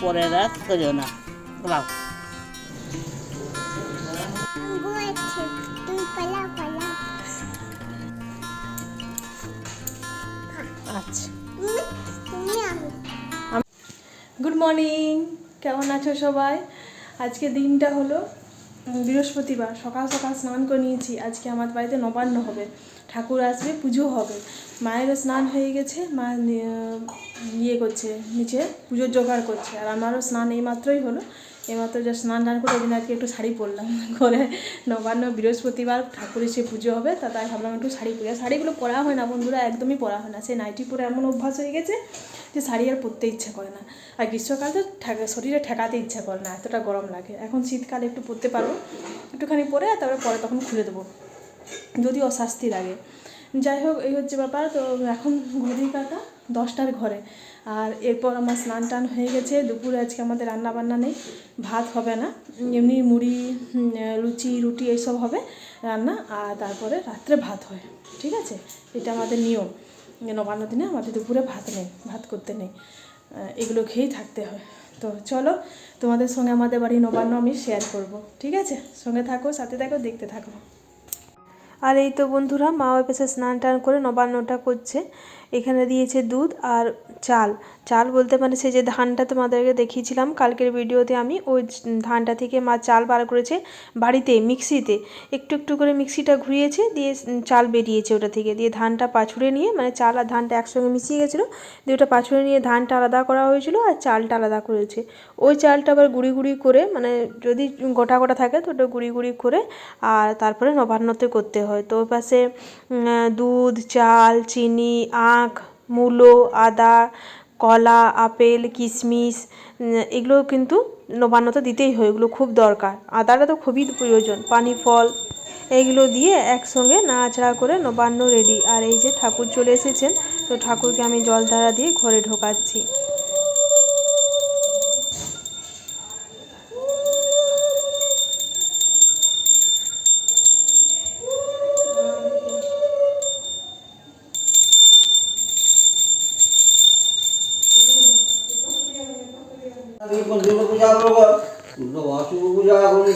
পরের রাত আচ্ছা। Good morning. কেমন আছো সবাই? আজকে দিনটা হলো বৃহস্পতিবার সকাল সকাল স্নান করে নিয়েছি। আজকে আমার বাড়িতে নবান্ন হবে। ঠাকুর আসবে, পুজো হবে। মায়েরও স্নান হয়ে গেছে, মা ইয়ে করছে, নিচে পুজোর জোগাড় করছে। আর আমারও স্নান এইমাত্রই হলো। এইমাত্র যা স্নান টান করে ওই আজকে একটু শাড়ি পরলাম। করে নবান্ন বৃহস্পতিবার ঠাকুরের সে পুজো হবে, তা তাই ভাবলাম একটু শাড়ি পরি। শাড়িগুলো পরা হয় না বন্ধুরা, একদমই পরা হয় না। সেই নাইটি পরে এমন অভ্যাস হয়ে গেছে যে শাড়ি আর পরতে ইচ্ছে করে না। আর গ্রীষ্মকাল তো শরীরে ঠেকাতে ইচ্ছে করে না, এতটা গরম লাগে। এখন শীতকালে, একটু পরতে পারব একটুখানি পরে তারপরে পরে তখন খুলে দেবো, যদি অস্বস্তি লাগে। যাই হোক, এই হচ্ছে ব্যাপার। তো এখন ঘড়ি কাটা, দশটার ঘরে। আর এরপর আমার স্নান টান হয়ে গেছে, দুপুরে আজকে আমাদের রান্না বান্না নেই, ভাত হবে না, এমনি মুড়ি লুচি, রুটি এইসব হবে রান্না, আর তারপরে রাত্রে ভাত হয়, ঠিক আছে? এটা আমাদের নিয়ম, নবান্ন দিনে আমাদের দুপুরে ভাত নেই, ভাত করতে নেই এগুলো খেয়েই থাকতে হয়। তো চলো, তোমাদের সঙ্গে আমাদের বাড়ি নবান্ন আমি শেয়ার করব, ঠিক আছে? সঙ্গে থাকো, সাথে থাকো, দেখতে থাকো। আর এই তো বন্ধুরা, মা ওই স্নান টান করে নবান্নটা করছে। এখানে দিয়েছে দুধ আর চাল। চাল বলতে মানে সে যে ধানটা তোমাদেরকে দেখিয়েছিলাম, কালকের ভিডিওতে আমি ওই ধানটা থেকে মা চাল বার করেছে বাড়িতে, মিক্সিতে। একটু একটু করে মিক্সিটা ঘুরিয়েছে, দিয়ে চাল বেরিয়েছে ওটা থেকে। দিয়ে ধানটা পাছুড়ে নিয়ে মানে চাল আর ধানটা একসঙ্গে মিশিয়ে গেছিল, দিয়ে ওটা পাছুড়ে নিয়ে ধানটা আলাদা করা হয়েছিল আর চালটা আলাদা করেছে। ওই চালটা আবার গুঁড়ি গুঁড়ি করে মানে যদি গোটা গোটা থাকে তো ওটা গুঁড়ি গুঁড়ি করে আর তারপরে নবান্নতে করতে হয়। তো ওই পাশে দুধ, চাল, চিনি আখ মূলো, আদা, কলা, আপেল, কিশমিশ এগুলো কিন্তু নবান্নতে দিতেই হয়, এগুলো খুব দরকার। আদাটা তো খুবই প্রয়োজন, পানি, ফল এইগুলো দিয়ে একসঙ্গে নাড়াচাড়া করে নবান্ন রেডি আর এই যে ঠাকুর চলে এসেছেন, তো ঠাকুরকে আমি জল ধারা দিয়ে ঘরে ঢোকাচ্ছি।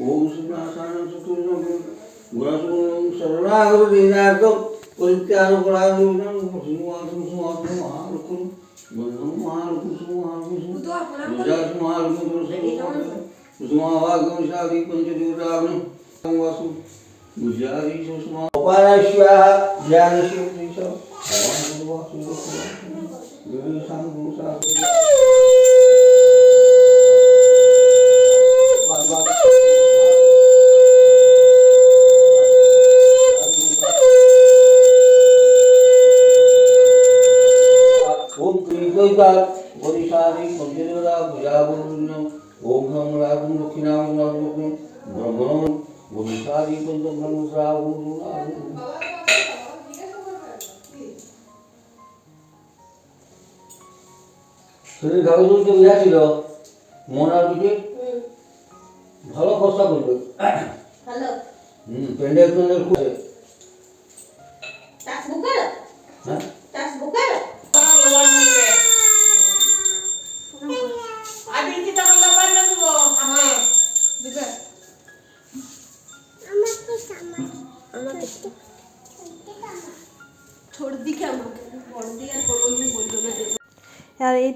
ओम सुब्रासायण सुतुर्णं गुणासुरं सर्वनागरदीनार्थं परित्यागपराधीनां श्रीवासं सुवासं महालक्ष्मं बन्धं महालक्ष्मं सुमहालक्ष्मं सुजासु महालक्ष्मं सुमावागं शादि पञ्चदेवतागं संवासं गुजारी सुषमा उपानश्याः ज्ञानस्य भगवान् सुवासं गुरुसां गुरुसां দৈবার গরিষাদি সঞ্জীবরা ভুজাবরুণ্য ওঘং রাগুণ দক্ষিণাম রাগুণ ব্রহ্মণ গরিষাদি পঞ্চগ্রহণ শ্রাবণ শরীর কাগজকে বুঝাছিল মন আর দুটি ভালো খরচা করবে হুম পেন্ডেল পেন্ডেল খুঁজে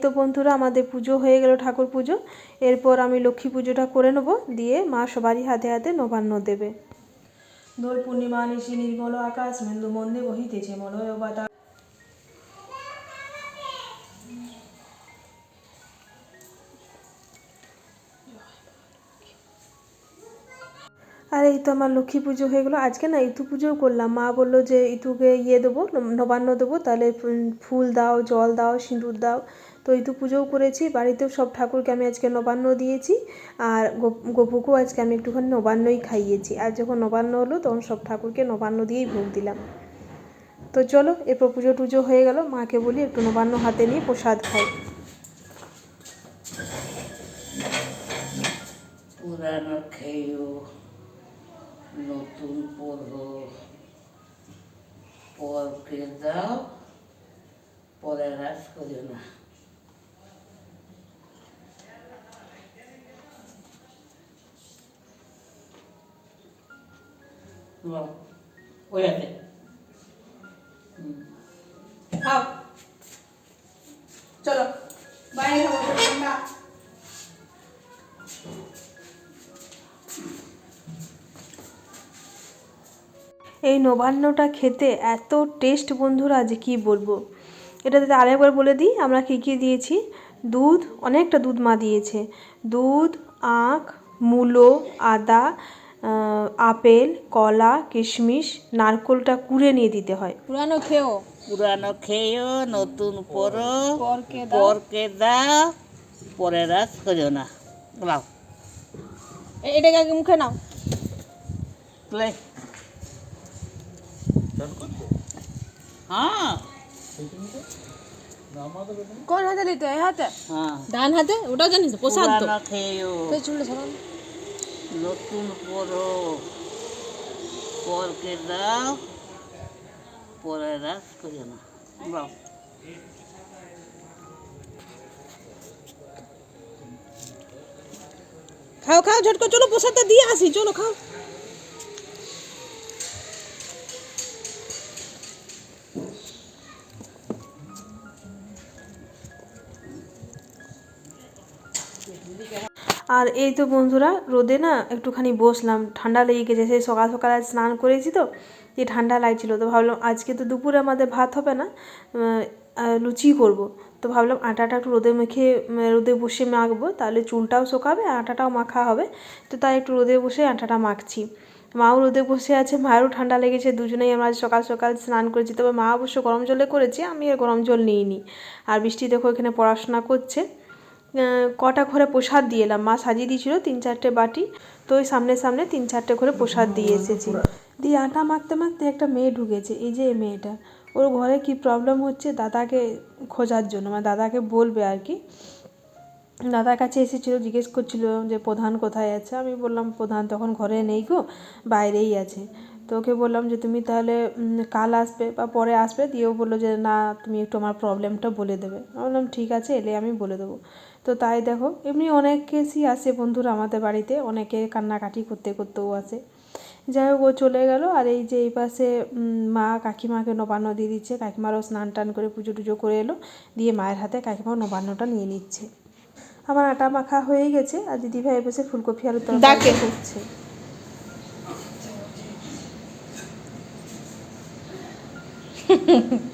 তো বন্ধুরা আমাদের পুজো হয়ে গেল ঠাকুর পুজো। এরপর আমি লক্ষ্মী পুজোটা করে নেব, দিয়ে মা সবারই হাতে হাতে নবান্ন দেবে। দোল পূর্ণিমা নিশি নির্মল আকাশ, মেন্দু মন্দে বহিতেছে মলয় বাতা আর, এই তো আমার লক্ষ্মী পুজো হয়ে গেলো। আজকে না ইতু পুজোও করলাম। মা বলল যে ইতুকে ইয়ে দেবো, নবান্ন দেবো। তাহলে ফুল- ফুল দাও, জল দাও, সিঁদুর দাও। তো এই তো পুজোও করেছি, বাড়িতেও সব ঠাকুরকে আমি আজকে নবান্ন দিয়েছি আর গোপুকেও আজকে আমি একটুখানি নবান্নই খাইয়েছি। আর যখন নবান্ন হলো তখন সব ঠাকুরকে নবান্ন দিয়েই ভোগ দিলাম। তো চলো, এরপর পুজো টুজো হয়ে গেল, মাকে বলি একটু নবান্ন হাতে নিয়ে প্রসাদ খাই। নতুন পরে না। ঠান্ডা এই নবান্নটা খেতে এত টেস্ট বন্ধুরা যে কি বলব? এটাতে আরেকবার বলে দিই, আমরা কী কী দিয়েছি? দুধ, অনেকটা দুধ মা দিয়েছে। দুধ, আখ, মূলো, আদা আপেল কলা কিশমিশ নারকোলটা কুড়ে নিয়ে দিতে হয়। পুরানো খেও। পুরানো খেয়েও নতুন পরো পরকে দাও। পরে রাস করিও না। লাও। এ- এটাকে আগে মুখে নাও। লে। হ্যাঁ। কোন হাতে নিতে হাতে? হ্যাঁ। ডান হাতে? ওটাও জানিস তো প্রসাদ তো পুরানো খেয়েও। তো চুলটা নতুন পরো পরকে দাও, পরে রাস করিও না লাও খাও খাও, ঝটকা, চলো প্রসাদটা দিয়ে আসি, চলো খাও। আর এই তো বন্ধুরা, রোদে না একটুখানি বসলাম। ঠান্ডা লেগে গেছে, সেই সকাল সকাল আজ স্নান করেছি তো, যে ঠান্ডা লাগছিল। তো ভাবলাম আজকে তো দুপুরে আমাদের ভাত হবে না লুচি করব। তো ভাবলাম আটাটা একটু রোদে মেখে রোদে বসে মাখবো, তাহলে চুলটাও শোকাবে আটাটাও মাখা হবে। তো তাই একটু রোদে বসে আটাটা মাখছি। মাও রোদে বসে আছে, মায়েরও ঠান্ডা লেগেছে, দুজনেই আমরা আজ সকাল সকাল স্নান করেছি। তবে মা অবশ্য গরম জলে করেছে, আমি আর গরম জল নিইনি। আর বৃষ্টি দেখো এখানে পড়াশোনা করছে। কটা ঘরে প্রসাদ দিয়ে এলাম। মা সাজিয়ে দিয়েছিল তিন চারটে বাটি। তো ওই সামনে সামনে তিন চারটে ঘরে প্রসাদ দিয়ে এসেছি। দিয়ে আটা মাখতে মাখতে একটা মেয়ে ঢুকেছে। এই যে মেয়েটা। ওর ঘরে কি প্রবলেম হচ্ছে দাদাকে খোঁজার জন্য। মানে দাদাকে বলবে আর কি। দাদার কাছে এসেছিল, জিজ্ঞেস করছিল যে প্রধান কোথায় আছে? আমি বললাম, প্রধান তখন ঘরে নেই গো, বাইরেই আছে। তো ওকে বললাম যে, তুমি তাহলে কাল আসবে বা পরে আসবে। দিয়েও বলল যে, না, তুমি একটু আমার প্রবলেমটা বলে দেবে। আমি বললাম, ঠিক আছে, এলে আমি বলে দেবো। তো তাই দেখো এমনি অনেক কেসই আসে বন্ধুরা আমাদের বাড়িতে অনেকে কান্নাকাটি করতে করতেও আসে যাই হোক ও চলে গেল আর এই যে এই পাশে মা কাকিমাকে নবান্ন দিয়ে দিচ্ছে কাকিমারও স্নান টান করে পুজো টুজো করে এলো দিয়ে মায়ের হাতে কাকিমাও নবান্নটা নিয়ে নিচ্ছে। আমার আটা মাখা হয়ে গেছে আর দিদিভাই বসে ফুলকপি আলুর তরকারি করছে।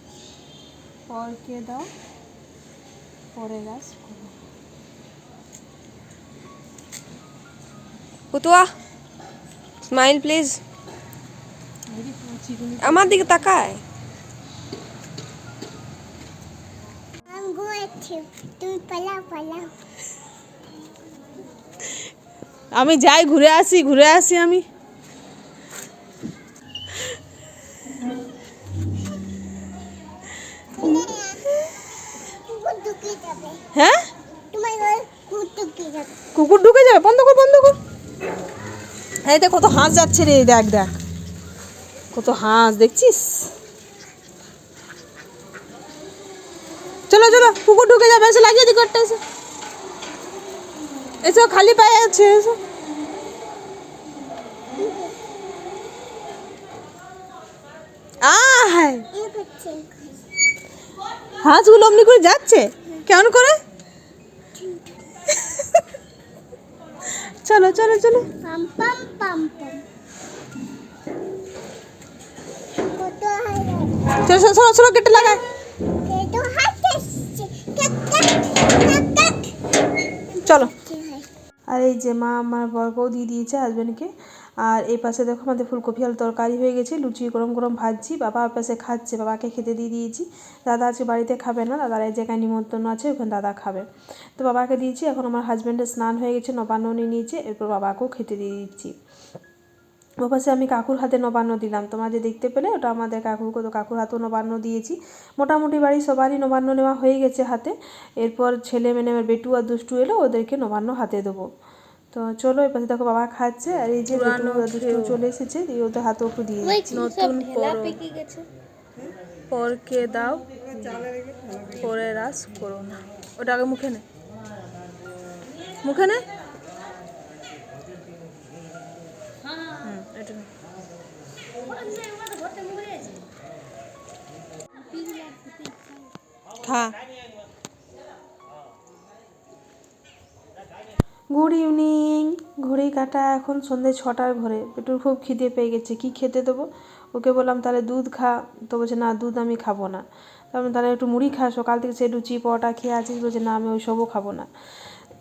পরকে দাও পরে গাছ করো। পুতুয়া স্মাইল প্লিজ আমার দিকে তাকায়। আমি যাই ঘুরে আসি ঘুরে আসি আমি কুকুর ঢুকে যাবে হ্যাঁ তোমার ঘরে কুকুর ঢুকে যাবে কুকুর ঢুকে যাবে বন্ধ কর বন্ধ কর এই দেখ কত হাঁস যাচ্ছে রে দেখ দেখ। কত হাঁস দেখছিস? চলো চলো কুকুর ঢুকে যাবে এসে লাগিয়ে দি করতে এসে। এসো খালি পায়ে আছে এসো। হাঁসগুলো অমনি করে যাচ্ছে? কেমন করে? চলো চলো চলো। চলো চলো চলো চলো লাগায় কাক চলো। আর এই যে মা আমার বর বউ দিয়ে দিয়েছে হাজব্যান্ডকে আর এই পাশে দেখো আমাদের ফুলকপি আলু তরকারি হয়ে গেছে, লুচি, গরম গরম ভাজছি, বাবা ওর পাশে খাচ্ছে, বাবাকে খেতে দিয়ে দিয়েছি। দাদা আজকে বাড়িতে খাবে না, দাদার এক জায়গায় নিমন্ত্রণ আছে, ওখানে দাদা খাবে। তো বাবাকে দিয়েছি, এখন আমার হাজব্যান্ডের স্নান হয়ে গেছে, নবান্ন নিয়ে নিয়েছে, এরপর বাবাকেও খেতে দিয়ে দিচ্ছি। ও পাশে আমি কাকুর হাতে নবান্ন দিলাম, তোমরা যে দেখতে পেলে ওটা আমাদের কাকুকে তো কাকুর হাতেও নবান্ন দিয়েছি। মোটামুটি বাড়ি সবারই নবান্ন নেওয়া হয়ে গেছে হাতে, এরপর ছেলে মেনে আমার বেটু আর দুষ্টু এলো, ওদেরকে নবান্ন হাতে দেবো। তো চলো এপাশে দেখো বাবা খাচ্ছে আর এই যে দুষ্টু চলে এসেছে দিয়ে ওদের হাতে একটু দিয়ে। নতুন পরকে দাও। পরে রাস করো না। ওটা আগে মুখে নে। মুখে নে। এটা খা। Good evening. ঘড়ি কাটা এখন সন্ধ্যে ছটার ঘরে পেটুর খুব খিদে পেয়ে গেছে। কি খেতে দেবো? ওকে বললাম তাহলে দুধ খা। তো বলছে না দুধ আমি খাব না। তারপর তাহলে একটু মুড়ি খা। সকাল থেকে সে লুচি পরোটা খেয়ে আছিস বলছে না আমি ওইসবও খাব না।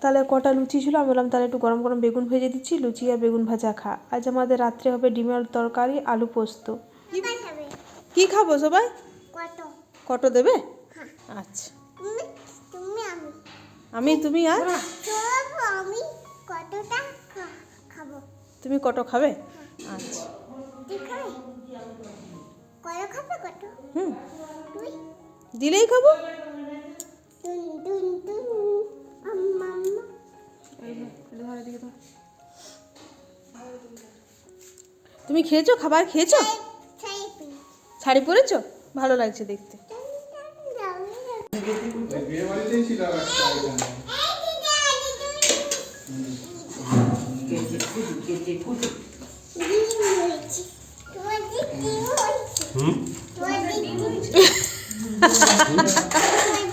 তাহলে কটা লুচি ছিল? আমি বললাম তাহলে একটু গরম গরম বেগুন ভেজে দিচ্ছি। লুচি আর বেগুন ভাজা খা। আজ আমাদের রাত্রে হবে ডিমের তরকারি আলু পোস্ত। কি খাব সবাই? কত কত দেবে? আচ্ছা। তুমি? আমি আমি তুমি আর আমি কতটা খাব? তুমি কত খাবে? আচ্ছা। খাবে? কত হুম। তুই? দিলেই খাব। টুন টুন টুন আম্মা আম্মা তুমি খেয়েছো? খাবার খেয়েছো? শাড়ি পরেছো? ভালো লাগছে দেখতে।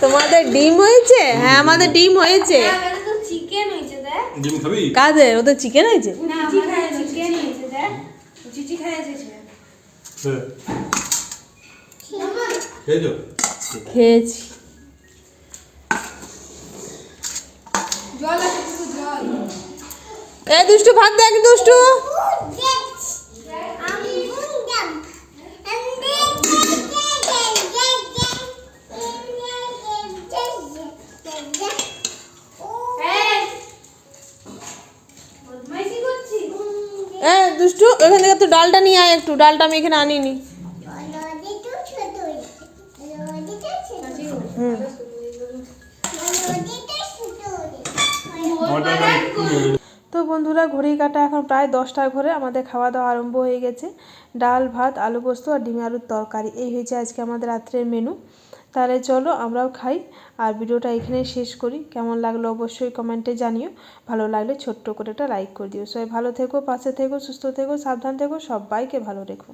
তোমাদের ডিম হয়েছে? হ্যাঁ আমাদের ডিম হয়েছে। ডিম খাবি? কাদের? ওদের চিকেন হয়েছে? হ্যাঁ খেয়েছো খেয়েছি এ দুষ্টু ভাত দেখ দুষ্টু। এ দুষ্টু এখান থেকে তুই ডালটা নিয়ে আয় একটু। ডালটা আমি এখানে আনিনি। তো বন্ধুরা ঘড়ি কাটা এখন প্রায় দশটার ঘরে। আমাদের খাওয়া দাওয়া আরম্ভ হয়ে গেছে। ডাল, ভাত, আলু পোস্ত আর ডিম আলুর তরকারি। এই হয়েছে আজকে আমাদের রাত্রের মেনু তাহলে চলো আমরাও খাই আর ভিডিওটা এখানেই শেষ করি। কেমন লাগল অবশ্যই কমেন্টে জানিও। ভালো লাগলে ছোট্ট করে একটা লাইক করে দিও। সবাই ভালো থেকো, পাশে থেকো, সুস্থ থেকো, সাবধান থেকো, সবাইকে ভালো রেখো।